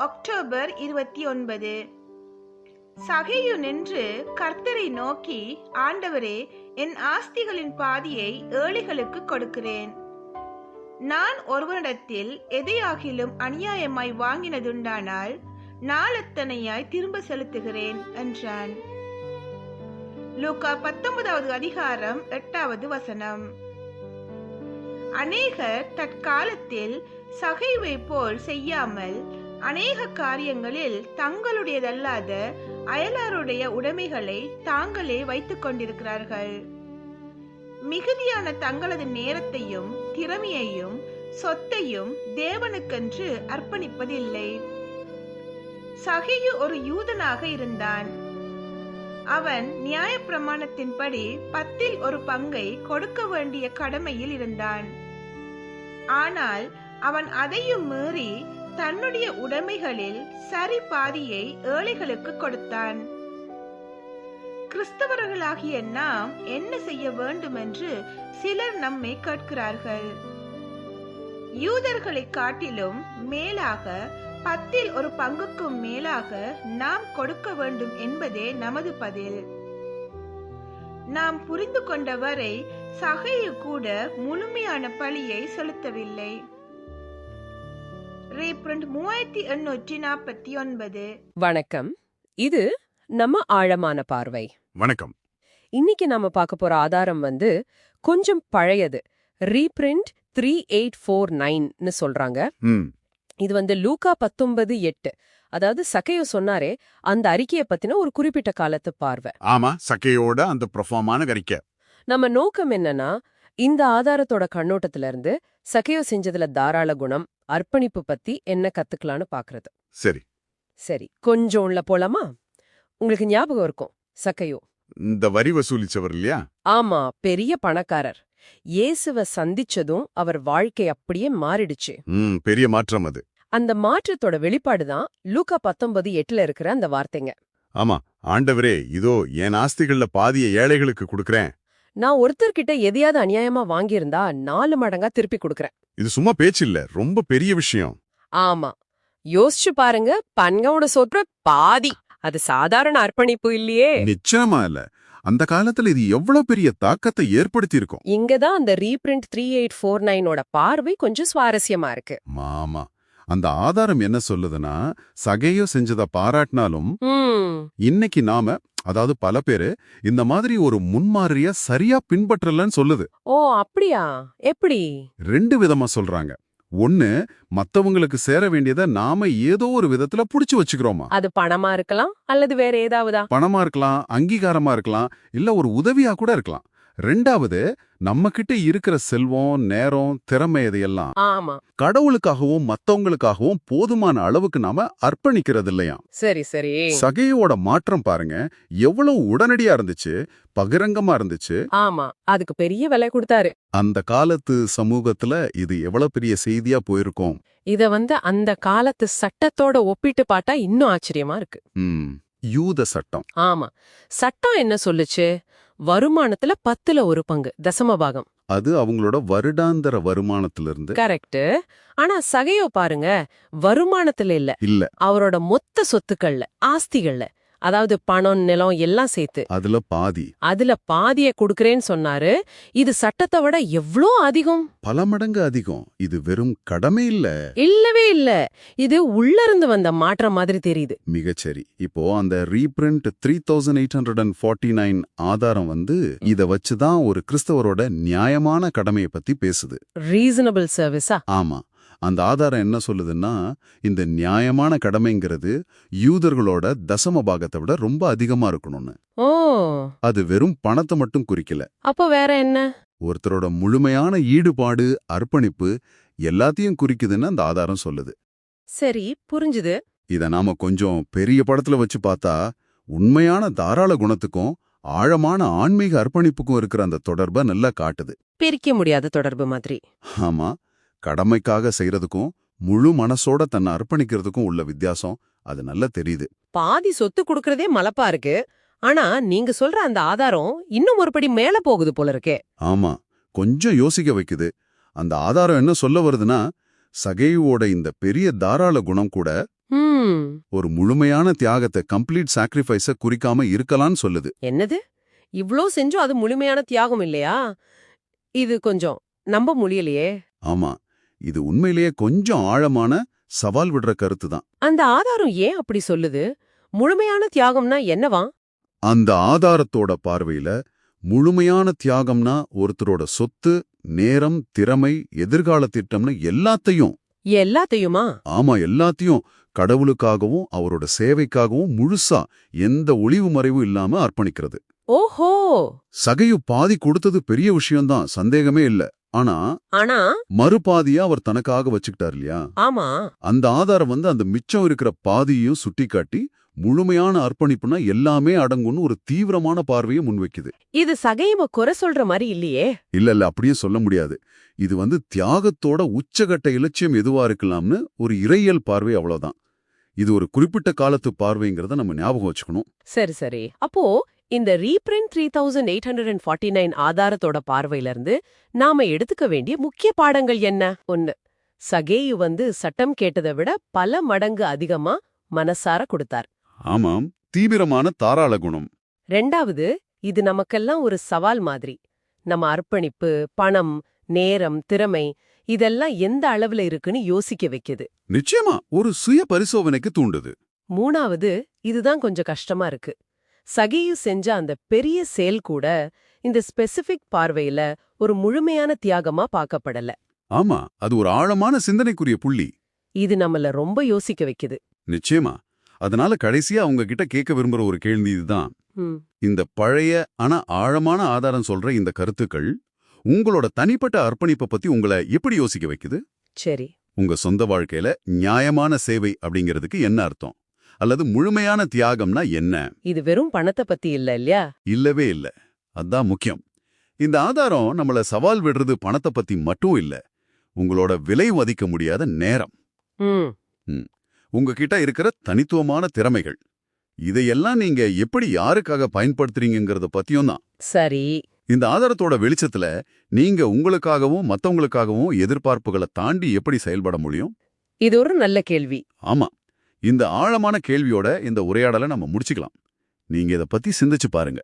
October இருபத்தி ஒன்பது. சகையு நின்று கர்த்தரை நோக்கி ஆண்டவரே என் ஆஸ்திகளின் பாதியை ஏழைகளுக்கு கொடுக்கிறேன். நான் ஒருவனிடத்தில் எதையாகிலும் அநியாயமாய் வாங்கினதுண்டானால் நாளத்தனையாய் திரும்ப செலுத்துகிறேன்? என்றான். லூக்கா பத்தொன்பதாவது அதிகாரம் எட்டாவது வசனம். அநேகர் தற்காலத்தில் சகைவை போல் செய்யாமல் அநேக காரியங்களில் தங்களுடையதல்லாத அயலாருடைய உடைமைகளை தாங்களே வைத்துக் கொண்டிருக்கிறார்கள். மிகுதியான தங்களது நேரத்தையும் திறமையையும் சொத்தையும் தேவனுக்கென்று அர்ப்பணிப்பதில்லை. சகையு ஒரு யூதனாக இருந்தான். அவன் நியாயப்பிரமாணத்தின்படி பத்தில் ஒரு பங்கை கொடுக்க வேண்டிய கடமையில் இருந்தான். ஆனால் அவன் அதையும் மீறி தன்னுடைய உடைமைகளில் சரி பாதியை ஏழைகளுக்கு கொடுத்தான். கிறிஸ்தவர்களாகிய நாம் என்ன செய்ய வேண்டும் என்று சிலர் நம்மை கேட்கிறார்கள். யூதர்களை காட்டிலும் மேலாக பத்தில் ஒரு பங்குக்கும் மேலாக நாம் கொடுக்க வேண்டும் என்பதே நமது பதில். நாம் புரிந்து கொண்டவரை சகையு கூட முழுமையான பழியை செலுத்தவில்லை. ரீப்ரிண்ட் மூவாயிரத்தி எண்ணூற்றி நாற்பத்தி ஒன்பது. வணக்கம். இது நம்ம ஆழமான பார்வை. வணக்கம். இன்னைக்கு நாம பார்க்க போற ஆதாரம் வந்து கொஞ்சம் பழையது. ரீப்ரிண்ட் த்ரீ எயிட் ஃபோர் நைன்னு சொல்றாங்க. ம். இது வந்து லூக்கா பத்தொன்பது எட்டு. அதாவது சக்கையோ சொன்னாரே அந்த அறிக்கையை பத்தின ஒரு குறிப்பிட்ட காலத்து பார்வை. ஆமா சக்கையோட அந்த ப்ரொஃபார்மான கறிக்க நம்ம நோக்கம் என்னன்னா இந்த ஆதாரத்தோட கண்ணோட்டத்துல இருந்து சக்கையோ செஞ்சதுல தாராள குணம் அர்ப்பணிப்பு பத்தி என்ன கத்துக்கலான்னு பாக்குறது. சரி. சரி கொஞ்சம் உள்ள போலாமா? உங்களுக்கு ஞாபகம் இருக்கும் சக்கையோ இந்த வரி வசூலிச்சவர் இல்லையா? ஆமா பெரிய பணக்காரர். இயேசுவ சந்திச்சதும் அவர் வாழ்க்கை அப்படியே மாறிடுச்சு. பெரிய மாற்றம் அது. அந்த மாற்றத்தோட வெளிப்பாடுதான் லூக்கா பத்தொன்பது எட்டுல இருக்கிற அந்த வார்த்தைங்க. ஆமா ஆண்டவரே இதோ என் ஆஸ்திகள்ல பாதிய ஏழைகளுக்கு கொடுக்கறேன். நான் ஒருத்தர்கிட்ட எதையாவது அநியாயமா வாங்கியிருந்தா நாலு மடங்கா திருப்பி கொடுக்கறேன். இது சும்மா பேச்சு இல்ல ரொம்ப பெரிய விஷயம். ஆமா. யோசிச்சு பாருங்க பன்கவோட சொற்ற பாதி. அது சாதாரண அர்ப்பணிப்பு இல்லையே. நிச்சயமா இல்ல. அந்த காலத்துல இது எவ்வளவு பெரிய தாக்கத்தை ஏற்படுத்தி இருக்கும் இங்கதான் அந்த ரீபிரிண்ட் த்ரீ எயிட் ஃபோர் நைனோட பார்வை கொஞ்சம் சுவாரஸ்யமா இருக்கு. மாமா. அந்த ஆதாரம் என்ன சொல்லுதுன்னா சகையோ செஞ்சத பாராட்டினாலும் இன்னைக்கு நாம அதாவது பல பேரு இந்த மாதிரி ஒரு முன்மாதிரிய சரியா பின்பற்றலன்னு சொல்லுது. ஓ அப்படியா? எப்படி? ரெண்டு விதமா சொல்றாங்க. ஒன்னு மத்தவங்களுக்கு சேர வேண்டியதை நாம ஏதோ ஒரு விதத்துல புடிச்சு வச்சுக்கிறோமா? அது பணமா இருக்கலாம் அல்லது வேற ஏதாவதா? பணமா இருக்கலாம் அங்கீகாரமா இருக்கலாம் இல்ல ஒரு உதவியா கூட இருக்கலாம். ரெண்டாவது நம்ம கிட்ட இருக்கிற செல்வம் நேரம் திறமை இதையெல்லாம் ஆமா. கடவுளுக்காகவும் மத்தவங்களுக்காகவும் போதுமான அளவுக்கு நாம அர்ப்பணிக்கிறது இல்லையா சரி சரி. சகையோட மாற்றம் பாருங்க. எவ்வளவு உடனடியா இருந்துச்சு பகிரங்கமா இருந்துச்சு. ஆமா அதுக்கு பெரிய விலை கொடுத்தாரு. அந்த காலத்து சமூகத்துல இது எவ்வளவு பெரிய செய்தியா போயிருக்கும்? இத வந்து அந்த காலத்து சட்டத்தோட ஒப்பிட்டு பார்த்தா இன்னும் ஆச்சரியமா இருக்கு. யூத சட்டம். ஆமா. சட்டம் என்ன சொல்லுச்சு? வருமானத்துல பத்துல ஒரு பங்கு தசம பாகம். அது அவங்களோட வருடாந்திர வருமானத்திலிருந்து கரெக்ட் ஆனா சகையோ பாருங்க வருமானத்துல இல்ல. இல்ல. அவரோட மொத்த சொத்துக்கள்ல ஆஸ்திகள்ல அதாவது பணம் நிலம் எல்லாம் சேர்த்து. அதுல பாதி. அதுல பாதிய கொடுக்கறேன்னு சொன்னாரு. இது சட்டத்தை விட எவ்ளோ அதிகம்? பல மடங்கு அதிகம். இது வெறும் கடமை இல்ல. இல்லவே இல்ல. இது உள்ள இருந்து வந்த மாற்றம் மாதிரி தெரியுது. மிகச்சரி இப்போ அந்த reprint three thousand eight hundred and forty nine ஆதாரம் வந்து இத வச்சுதான் ஒரு கிறிஸ்தவரோட நியாயமான கடமையை பத்தி பேசுது. ரீசனபிள் சர்வீஸா ஆமா. அந்த ஆதாரம் என்ன சொல்லுதுன்னா இந்த நியாயமான கடமைங்கிறது யூதர்களோட தசம பாகத்தை விட ரொம்ப அதிகமா இருக்கணும்னு. ஓ. அது வெறும் பணத்தை மட்டும் குறிக்கல. அப்போ வேற என்ன? ஒருத்தரோட முழுமையான ஈடுபாடு அர்ப்பணிப்பு எல்லாத்தையும் குறிக்குதுன்னு அந்த ஆதாரம் சொல்லுது. சரி புரிஞ்சுது. இத நாம கொஞ்சம் பெரிய படத்துல வச்சு பார்த்தா உண்மையான தாராள குணத்துக்கும் ஆழமான ஆன்மீக அர்ப்பணிப்புக்கும் இருக்கிற அந்த தொடர்பை நல்லா காட்டுது. பிரிக்க முடியாத தொடர்பு மாதிரி. ஆமா. கடமைக்காக செய்யறதுக்கும் முழு மனசோட தன்னை அர்ப்பணிக்கிறதுக்கும் உள்ள வித்தியாசம் அது நல்லா தெரியுது. பாதி சொத்து கொடுக்கறதே மலப்பா இருக்கு. ஆனா நீங்க சொல்ற அந்த ஆதாரம் இன்னும் ஒருபடி மேல போகுது போல இருக்கே. ஆமா கொஞ்சம் யோசிக்க வைக்குது. அந்த ஆதாரம் என்ன சொல்ல வருதுன்னா சகைவோட இந்த பெரிய தாராள குணம் கூட ஒரு முழுமையான தியாகத்தை கம்ப்ளீட் சாக்ரிஃபைஸ குறிக்காம இருக்கலாம்னு சொல்லுது. என்னது? இவ்ளோ செஞ்சும் அது முழுமையான தியாகம் இல்லையா? இது கொஞ்சம் நம்ப முடியலையே. ஆமா இது உண்மையிலேயே கொஞ்சம் ஆழமான சவால் விடுற கருத்து தான் அந்த ஆதாரம் ஏன் அப்படி சொல்லுது? முழுமையான தியாகம்னா என்னவா? அந்த ஆதாரத்தோட பார்வையில முழுமையான தியாகம்னா ஒருத்தரோட சொத்து நேரம் திறமை எதிர்கால திட்டம்னு எல்லாத்தையும். எல்லாத்தையுமா? ஆமா எல்லாத்தையும் கடவுளுக்காகவும் அவரோட சேவைக்காகவும் முழுசா எந்த ஒளிவு மறைவும் இல்லாம அர்ப்பணிக்கிறது. ஓஹோ! சகையு பாதி கொடுத்தது பெரிய விஷயம்தான் சந்தேகமே இல்ல. ஆனா ஆனா மறுபாதியா அவர் தனக்காக வச்சுக்கிட்டார் இல்லையா ஆமா. அந்த ஆதாரம் வந்து அந்த மிச்சம் இருக்கிற பாதியையும் சுட்டிக்காட்டி முழுமையான அர்ப்பணிப்புனா எல்லாமே அடங்கும்னு ஒரு தீவிரமான பார்வையை முன்வைக்குது. இது சகையும குறை சொல்ற மாதிரி இல்லையே. இல்ல இல்ல அப்படியே சொல்ல முடியாது. இது வந்து தியாகத்தோட உச்சகட்ட இலட்சியம் எதுவா இருக்கலாம்னு ஒரு இறையியல் பார்வை அவ்வளவுதான். இது ஒரு குறிப்பிட்ட காலத்து பார்வைங்கிறத நம்ம ஞாபகம் வச்சுக்கணும். சரி சரி. அப்போ இந்த reprint three thousand eight hundred and forty nine ஆதாரத்தோட பார்வையில இருந்து நாம எடுத்துக்க வேண்டிய முக்கிய பாடங்கள் என்ன? ஒன்னு சகேயு வந்து சட்டம் கேட்டதை விட பல மடங்கு அதிகமா மனசார கொடுத்தார். ஆமாம் தீவிரமான தாராள குணம். ரெண்டாவது இது நமக்கெல்லாம் ஒரு சவால் மாதிரி. நம்ம அர்ப்பணிப்பு பணம் நேரம் திறமை இதெல்லாம் எந்த அளவுல இருக்குன்னு யோசிக்க வைக்குது. நிச்சயமா ஒரு சுய பரிசோதனைக்கு தூண்டுது. மூணாவது இதுதான் கொஞ்சம் கஷ்டமா இருக்கு. சகியு செஞ்ச அந்த பெரிய செயல் கூட இந்த ஸ்பெசிபிக் பார்வையில ஒரு முழுமையான தியாகமா பார்க்கப்படல. ஆமா அது ஒரு ஆழமான சிந்தனைக்குரிய புள்ளி. இது நம்மள ரொம்ப யோசிக்க வைக்குது. நிச்சயமா. அதனால கடைசியா அவங்க கிட்ட கேட்க விரும்புற ஒரு கேள்வி இதுதான். இந்த பழைய ஆனா ஆழமான ஆதாரம் சொல்ற இந்த கருத்துக்கள் உங்களோட தனிப்பட்ட அர்ப்பணிப்பை பத்தி உங்களை எப்படி யோசிக்க வைக்குது? சரி. உங்க சொந்த வாழ்க்கையில நியாயமான சேவை அப்படிங்கிறதுக்கு என்ன அர்த்தம்? அல்லது முழுமையான தியாகம்னா என்ன? இது வெறும் பணத்தை பத்தி இல்ல இல்லையா? இல்லவே இல்ல. அதான் முக்கியம். இந்த ஆதாரம் நம்மள சவால் விடுறது பணத்தை பத்தி மட்டும் இல்ல. உங்களோட விலை மதிக்க முடியாத நேரம். உங்ககிட்ட இருக்கிற தனித்துவமான திறமைகள். இதையெல்லாம் நீங்க எப்படி யாருக்காக பயன்படுத்துறீங்கங்கறத பத்தியும் தான். சரி. இந்த ஆதாரத்தோட வெளிச்சத்துல நீங்க உங்களுக்காகவும் மத்தவங்களுக்காகவும் எதிர்பார்ப்புகளை தாண்டி எப்படி செயல்பட முடியும்? இது ஒரு நல்ல கேள்வி. ஆமா. இந்த ஆழமான கேள்வியோட இந்த உரையாடலை நம்ம முடிச்சுக்கலாம். நீங்க இத பத்தி சிந்திச்சு பாருங்க.